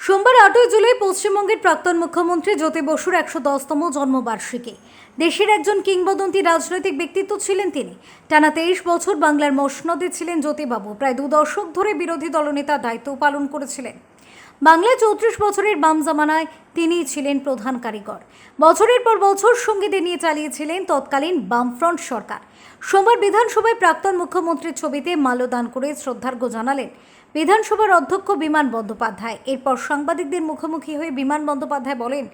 সোমবার আটই জুলাই পশ্চিমবঙ্গের প্রাক্তন মুখ্যমন্ত্রী জ্যোতি বসুর একশো দশতম জন্মবার্ষিকী। দেশের একজন কিংবদন্তি রাজনৈতিক ব্যক্তিত্ব ছিলেন তিনি। টানা তেইশ বছর বাংলার মসনদে ছিলেন জ্যোতিবাবু। প্রায় দু দশক ধরে বিরোধী দলনেতা দায়িত্ব পালন করেছিলেন। বাংলায় চৌত্রিশ বছরের বাম জামানায় তিনিই ছিলেন প্রধান কারিগর। বছরের পর বছর সঙ্গীদের নিয়ে চালিয়েছিলেন তৎকালীন বামফ্রন্ট সরকার। সোমবার বিধানসভায় প্রাক্তন মুখ্যমন্ত্রীর ছবিতে মাল্যদান করে শ্রদ্ধার্ঘ্য জানালেন বিধানসভার অধ্যক্ষ বিমান বন্দ্যোপাধ্যায়। এরপর সাংবাদিকদের মুখোমুখি হয়ে বিমান বন্দ্যোপাধ্যায় বলেন,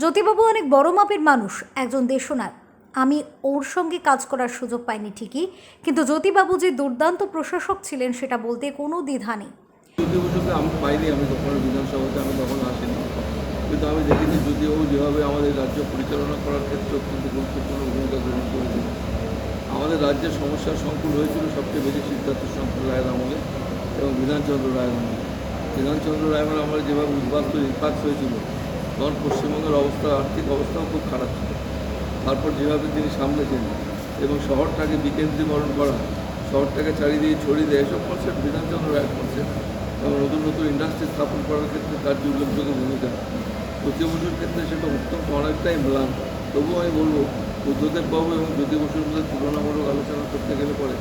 জ্যোতিবাবু অনেক বড় মাপের মানুষ, একজন দেশনাথ আমি ওর সঙ্গে কাজ করার সুযোগ পাইনি ঠিকই, কিন্তু জ্যোতিবাবু যে দুর্দান্ত প্রশাসক ছিলেন সেটা বলতে কোনো দ্বিধা নেই। যদিও বসুকে আমি পাইনি, আমি তখন বিধানসভাতে আমি তখন আসিনি। কিন্তু আমি দেখেছি যদিও যেভাবে আমাদের রাজ্য পরিচালনা করার ক্ষেত্রে অত্যন্ত গুরুত্বপূর্ণ ভূমিকা গ্রহণ করেছে। আমাদের রাজ্যের সমস্যার সংকুল হয়েছিল সবচেয়ে বেশি সিদ্ধার্থ শঙ্কর রায়ের আমলে এবং বিধানচন্দ্র রায়ের আমলে। বিধানচন্দ্র রায়ের আমলে যেভাবে উদ্বাস্ত ইম্পাক্ট হয়েছিল, তখন পশ্চিমবঙ্গের অবস্থা, আর্থিক অবস্থাও খুব খারাপ ছিল। তারপর যেভাবে তিনি সামলেছেন এবং শহরটাকে বিকেন্দ্রীকরণ করা, শহরটাকে চারিদিকে ছড়িয়ে দেয় এসব কনসেপ্ট বিধানচন্দ্র রায় কনসেপ্ট এবং নতুন নতুন ইন্ডাস্ট্রি স্থাপন করার ক্ষেত্রে তার যে উল্লেখযোগ্য ভূমিকা জ্যোতি বসুর ক্ষেত্রে সেটা অত্যন্ত অনেকটাই ম্লান। তবুও আমি বলব বুদ্ধদেব বাবু এবং জ্যোতি বসুর মধ্যে তুলনামূলক আলোচনা করতে গেলে পরে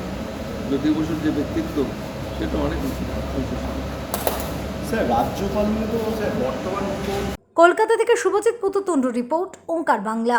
জ্যোতি বসুর যে ব্যক্তিত্ব সেটা অনেক উঁচু উঁচু স্যার রাজ্যপাল নিয়ে তো স্যার বর্তমান কলকাতা থেকে শুভজিৎ পুতুতুন্ড রিপোর্ট ওঙ্কার বাংলা।